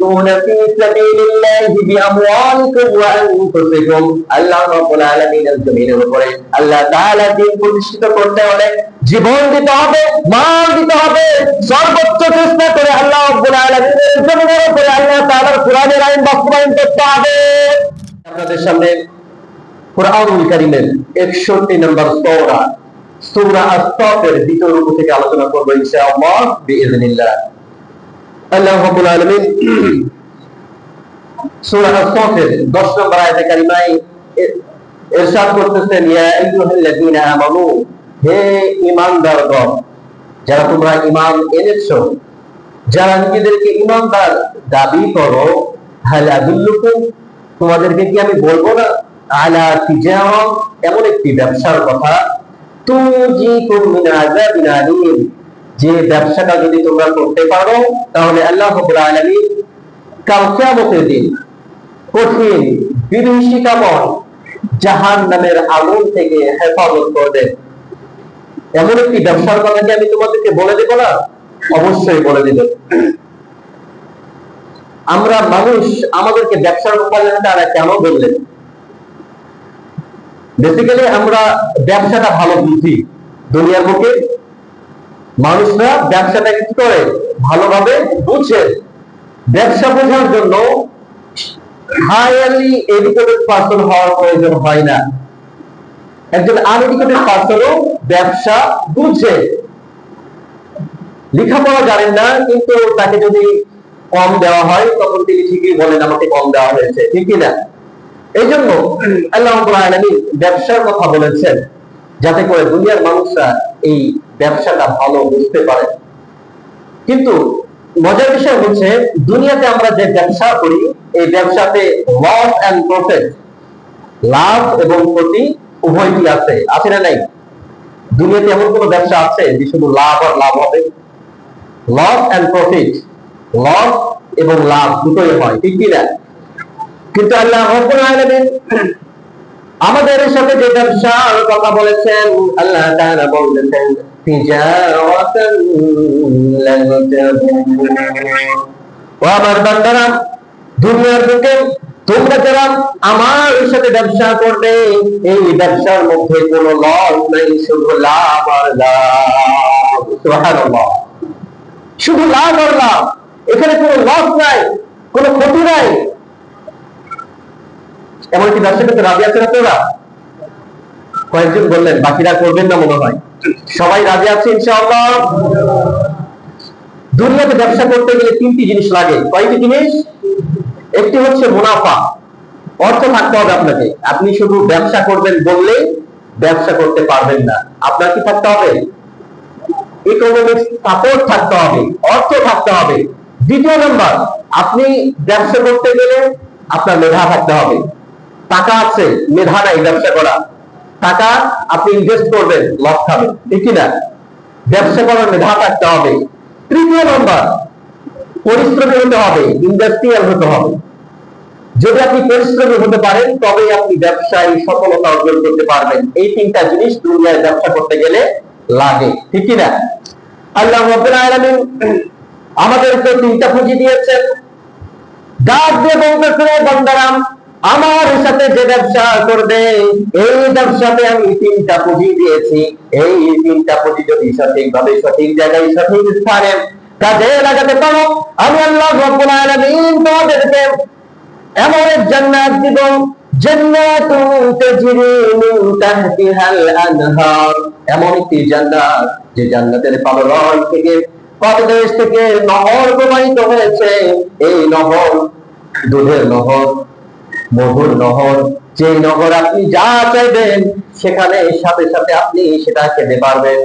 তুজাহিদুনা ফি সাবিলিল্লাহি বিআমওয়ালিকুম ওয়া আনফুসিকুম আল্লাহ রাব্বুল আলামিনের জমিনের উপরে আল্লাহ তাআলা দিন প্রতিষ্ঠিত করতে হলে জীবন দিতে হবে, মাল দিতে হবে, সর্বোচ্চ চেষ্টা করে আল্লাহ রাব্বুল আলামিনের জমিনের আল্লাহ তাআলার কোরআনের আইন বাস্তবায়ন করতে হবে। আপনাদের সামনে কোরআনুল কারীমের 61 নম্বর সূরা সূরা আস-সাফের দ্বিতীয় রূপ থেকে আলোচনা করব ইনশাআল্লাহ বিইذنিল্লাহ আল্লাহ রাব্বুল আলামিন সূরা আস-সাফের 10 নম্বর আয়াতে কারিমায় ইরশাদ করতেছেন, ইয়া আইয়ুহাল্লাযীনা আমানু, হে ঈমানদারগণ, যারা তোমরা ঈমান এনেছো, যারা নিজেদেরকে ঈমানদার দাবি করো, হাল আদুল্লুকুম, তোমাদেরকে কি আমি বলব না? আলা তিজারা এমন একটি ব্যবসার কথা, তুজিকুম মিন আযাবিন আলীম। যে ব্যবসাটা যদি তোমরা করতে পারো, তাহলে আল্লাহ কিয়ামতের দিন কঠিন জাহান নামের আগুন থেকে হেফাজত এমন একটি ব্যবসার কথা কি আমি তোমাদেরকে বলে না? অবশ্যই বলে দিবে। আমরা মানুষ, আমাদেরকে ব্যবসার রূপায়ণটা তারা কেন বললেন বেসিক্যালি আমরা ব্যবসাটা ভালো বুঝি দুনিয়ার বুকে। মানুষরা ব্যবসাটা কি করে? ভালোভাবে বুঝে। ব্যবসা বোঝার জন্য হাইলি এডুকেটেড পার্সন হওয়ার প্রয়োজন হয় না। একজন আনএডুকেটেড পার্সনও ব্যবসা বুঝে। লেখাপড়া জানেন না, কিন্তু তাকে যদি কম দেওয়া হয়, তখন তিনি ঠিকই বলেন, আমাকে কম দেওয়া হয়েছে। ঠিক না এই জন্য আল্লাহ ব্যবসার কথা বলেছেন। যাতে করে দুনিয়ার মানুষরা এই ব্যবসাটা ভালো বুঝতে পারে। কিন্তু মজার বিষয় হচ্ছে, দুনিয়াতে আমরা যে ব্যবসা করি, এই ব্যবসাতে লস এন্ড প্রফিট লাভ এবং ক্ষতি উভয়টি আছে আছে না নাই? দুনিয়াতে এমন কোন ব্যবসা আছে যে শুধু লাভ আর লাভ হবে? লস এন্ড প্রফিট লস এবং লাভ দুটোই হয়, ঠিক কি না কিন্তু আল্লাহ আমাদের সাথে যে ব্যবসার কথা বলেছেন, আল্লাহ বলেছেন আমার সাথে ব্যবসা করবে, এই ব্যবসার মধ্যে কোনো লস নাই, শুধু লাভ আর লাভ। শুধু লাভ আর লাভ। এখানে কোনো লস নাই, কোনো ক্ষতি নাই। এমন কি ব্যবসা করতে রাজি আছে না তোরা? কয়েকজন বললেন, বাকিরা করবেন না মনে হয়। সবাই রাজি আছে, ইনশাআল্লাহ। দুনিয়াতে ব্যবসা করতে গেলে তিনটি জিনিস লাগে। কয়টি জিনিস? একটি হচ্ছে মুনাফা। অর্থ থাকতে হবে আপনাকে। আপনি শুধু ব্যবসা করবেন বললে ব্যবসা করতে পারবেন না। আপনার কি থাকতে হবে? ইকোনমিক সাপোর্ট থাকতে হবে, অর্থ থাকতে হবে। দ্বিতীয় নাম্বার, আপনি ব্যবসা করতে গেলে আপনার মেধা থাকতে হবে। টাকা আছে, মেধা নাই, ব্যবসা করা। টাকা আপনি ইনভেস্ট করবেন লস খাবেন ঠিক না ব্যবসা করার মেধা থাকতে হবে। তৃতীয় নম্বর, পরিশ্রমী হতে হবে ইন্ডাস্ট্রিয়াল হতে হবে। যদি আপনি পরিশ্রমী হতে পারেন তবে আপনি ব্যবসায় সফলতা অর্জন করতে পারবেন। এই তিনটা জিনিস দুনিয়ায় ব্যবসা করতে গেলে লাগে, ঠিক না আল্লাহ রাব্বুল আমাদেরকে তিনটা পুঁজি দিয়েছেন। ডাক দিয়ে বলতেছে বান্দারাম আমার সাথে যে ব্যবসা করবে, এই ব্যবসাতে আমি তিনটা পুঁজি দিয়েছি। এই তিনটা পুঁজি যদি সঠিকভাবে, সঠিক জায়গায়, সঠিক স্থানে কাজে লাগাতে পারো, আমি আল্লাহ রব্বুল আলামিন তোমাদেরকে এমন এক জান্নাত দিব আনহার। এমন একটি জান্নাত, যে জান্নাতের থেকে, পাদদেশ থেকে নহর প্রবাহিত হয়েছে। এই নহর, দুধের নহর মধুর নহর। যে নহর আপনি যা চাইবেন, সেখানে সাথে সাথে আপনি সেটা খেতে পারবেন।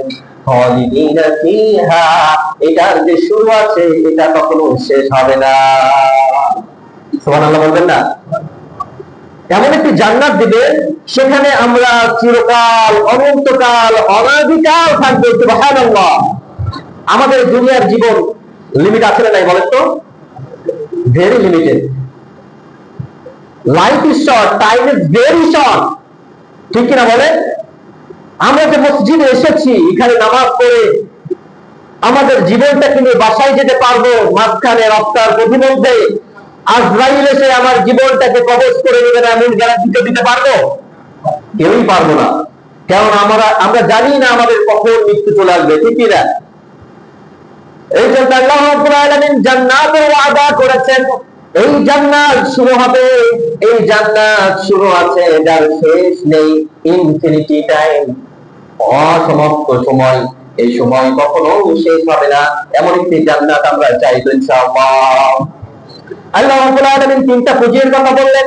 এটার যে শুরু আছে, এটা কখনো শেষ হবে না। বলবেন না? এমন একটি জান্নাত দিবে সেখানে আমরা চিরকাল, অনন্তকাল অনাদিকাল থাকব আমাদের দুনিয়ার জীবন লিমিট আছে না নাই বলেন তো? Very limited life is short time is very short ঠিক কিনা বলে আমরা যে মসজিদে এসেছি, এখানে নামাজ পড়ে আমাদের জীবনটাকে নিয়ে বাসায় যেতে পারব, মাঝখানে রাস্তার প্রতিমধ্যে আজরাইল এসে আমার জীবনটাকে কবজ করে নেবে না এমন গ্যারান্টি তো দিতে পারব? কেউই পারব না। কারণ আমরা আমরা জানি না আমাদের কখন মৃত্যু চলে আসবে, ঠিক কি না এই জন্য আল্লাহ জান্নাতের ওয়াদা করেছেন। এই জান্নাত শুরু হবে, এই জান্নাত শুরু আছে, যার শেষ নেই ইনফিনিটি টাইম অসমাপ্ত সময়, এই সময় কখনো শেষ হবে না। এমন একটি জান্নাত আমরা চাইবেন ইনশাআল্লাহ। আল্লাহ রাব্বুল আলামিন তিনটা পুঁজির কথা বললেন।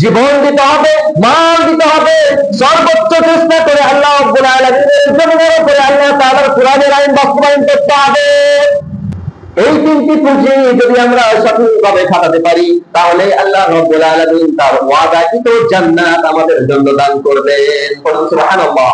জীবন দিতে হবে, মাল দিতে হবে। সর্বোচ্চ চেষ্টা করে আল্লাহ করে আল্লাহ তাআলার কোরআনের আইন বাস্তবায়ন করতে হবে। এই তিনটি পুঁজি যদি আমরা সঠিকভাবে খাটাতে পারি, তাহলে আল্লাহ রব্বুল আলামিন তার ওয়াদাকৃত জান্নাত আমাদের জন্য দান করবেন। সুবহানাল্লাহ।